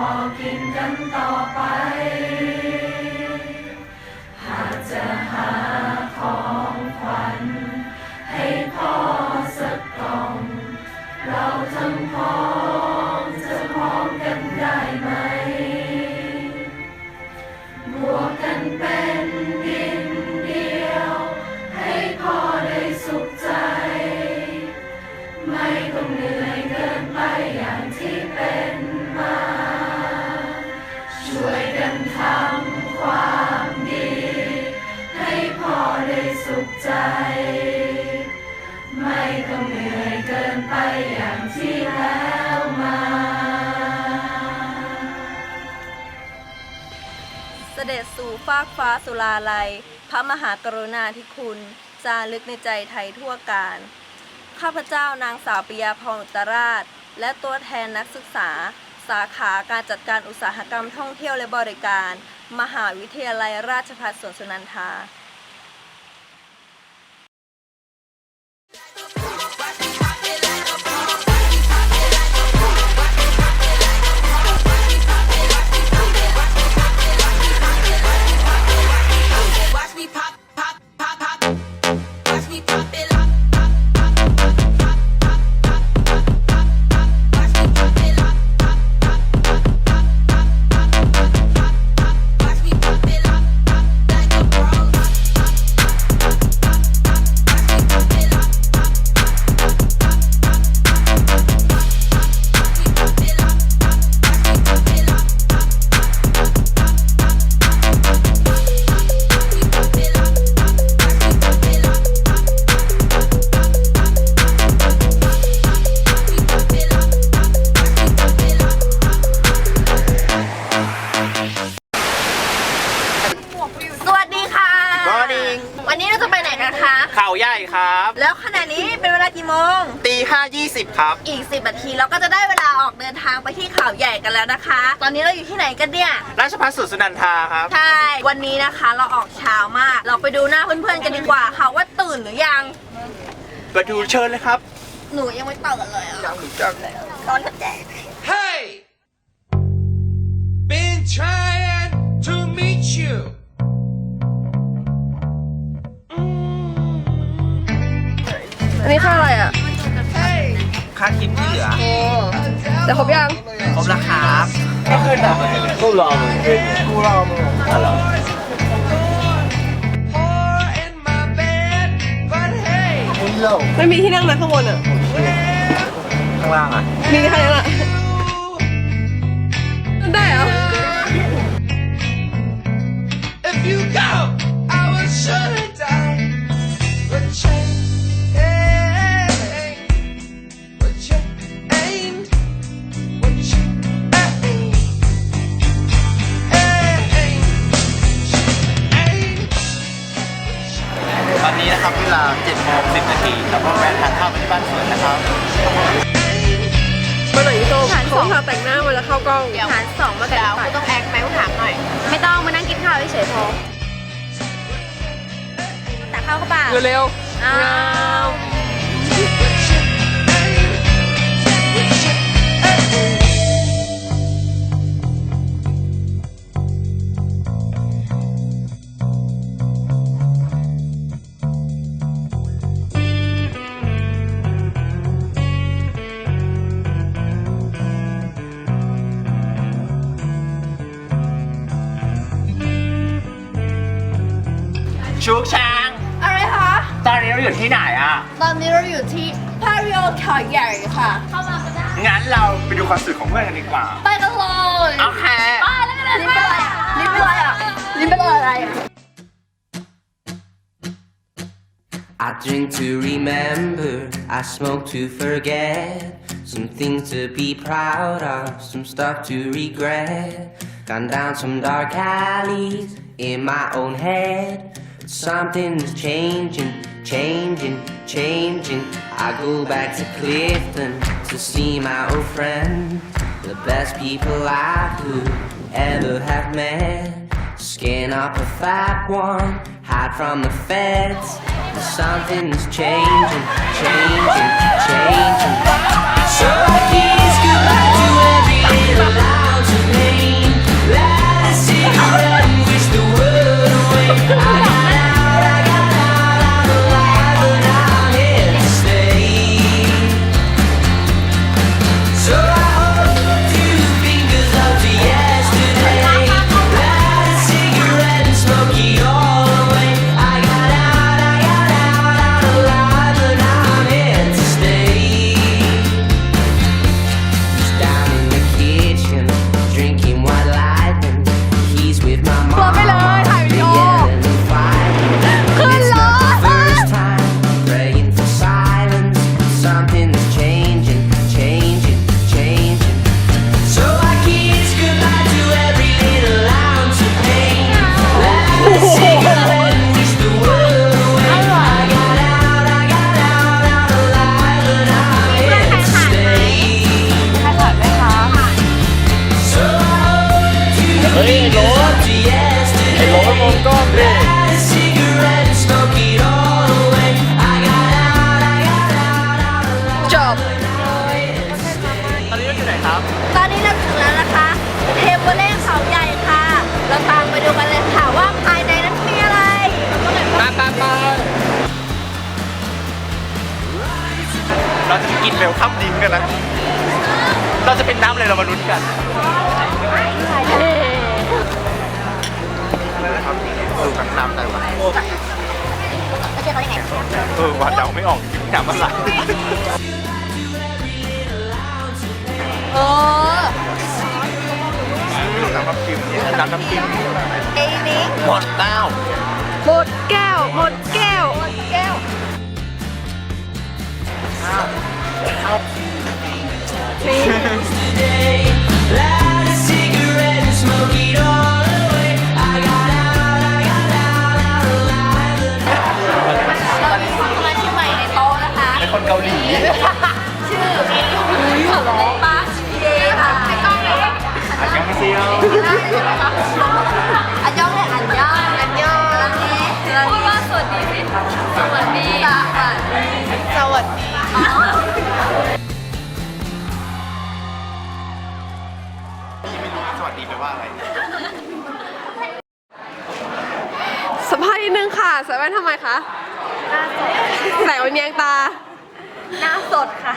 พอกินกันต่อไป หากจะหาของขวัญให้พ่อสักกล่อง เราทั้งพ่อ สู่ฟากฟ้าสุราลัย พระมหากรุณาธิคุณจารึกในใจไทยทั่วการ ข้าพเจ้านางสาวปิยาพรอุตราช และตัวแทนนักศึกษา สาขาการจัดการอุตสาหกรรมท่องเที่ยวและบริการ มหาวิทยาลัยราชภัฏสวนสุนันทา ใหญ่กันแล้วนะคะ ตอนนี้เราอยู่ที่ไหนกันเนี่ย ราชพัฒสุสุนันทาครับ ใช่ วันนี้นะคะเราออกเช้ามาก เราไปดูหน้าเพื่อนๆกันดีกว่าค่ะว่าตื่นหรือยังมาดูเชิญเลยครับ หนูยังไม่ตื่นเลยอะยังจังร้อนแจก Hey! Been trying to meet you. อันนี้ค่าอะไรอะ ค่าทิปที่เหลือ แต่ครบยัง ครบแล้วครับก็ขึ้นอะกูรอมึงขึ้นกูรอมึงอะไร Or in my bed, but hey, ไม่มีที่นั่งนะข้างบนอะ ข้างล่างอะ มีแค่นั้นอะได้เหรอ if you go, 10 นาที แล้วก็แวะทานข้าวไปที่บ้านสวนนะครับมาหน่อยพี่โต้ฐานสองแต่งหน้ามาแล้วเข้ากล้องฐานสองมาแต่งกูต้องแอคไหมกูถามหน่อย ไม่ต้องมานั่งกินข้าวเฉยๆพอแต่ข้าวเข้าปากเร็วๆ ชุกช้าง อะไรคะ ตอนนี้เราอยู่ที่ไหนอะ ตอนนี้เราอยู่ที่พาริโอเขาใหญ่ค่ะงั้นเราไปดูคอนเสิร์ตของเพื่อนกันดีกว่า ไปกันเลยโอเคลิ้นเป็นอะไรอะลิ้นเป็นอะไรอะลิ้นเป็นอะไรอะ I drink to remember, I smoke to forget. Some things to be proud of, some stuff to regret. Gone down some dark alleys in my own head. Something's changing, changing, changing. I go back to Clifton to see my old friend. The best people I could ever have met. Skin up a fat one, hide from the feds. Something's changing, changing, changing. So I kiss goodbye to every little ounce of pain. Light a cigarette and wish the world away. I hold two fingers up to yesterday. ไอ้โหลมองกล้องดิ Light a cigarette and smoke it all away. I got out, I got out, I'm alive. จบ ตอนนี้เราอยู่ไหนครับ ตอนนี้เราถึงแล้วนะคะเทเบิลเล่เขาใหญ่ค่ะ เราตามไปดูกันเลยค่ะว่าภายในนั้นมีอะไรไปไปไปเราจะไปกินเวลคัมดิงกันนะ เราจะเป็นน้ำอะไรเรามาลุ้นกันอะไร นะครับดูทั้งน้ำแต่ว่าเออว่าเดาไม่ออกน้ำอะไรเออน้ำน้ำจิ้มน้ำน้ำจิ้มไอ้นี้หมดแล้วหมดแก้ว หมดแก้ว หมดแก้ว Today, ชื่อปาชิเยค่ะไม่ต้องเลย อาจยังไม่เซียวอันยองเลยอันยองอันยองอันนี้พูดว่าสวัสดีสิสวัสดีสวัสดีไม่รู้สวัสดีแปลว่าอะไรสัมภาษณ์นิดนึงค่ะใส่แว่นทำไมคะหน้าสดใส่วันเนียงตา หน้าสดค่ะ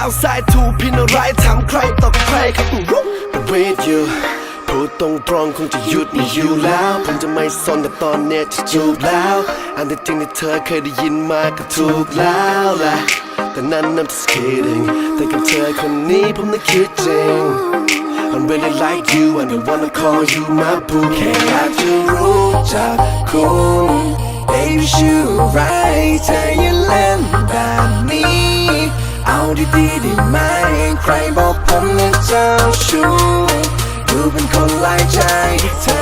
ว่าแซวสายถูพินอะไรทำใครตกใครครับอืม But with you พูดตรงตรงคงจะหยุดไม่อยู่แล้ว ผมจะไม่สนแต่ตอนเนี้ยจะจูบแล้ว อันที่จริงที่เธอเคยได้ยินมาก็ถูกแล้วแหละแต่นั้น I'm just kidding แต่กับเธอคนนี้ผมน่ะคิดจริง I'm really like you and I wanna call you my boo แค่อยากจะรู้จักคุณ Baby ชื่อไรเธออย่าเล่นแบบนี้ เอาดีๆได้ไหมใครบอกผมนะเจ้าชู้ดูเป็นคนหลายใจเธอ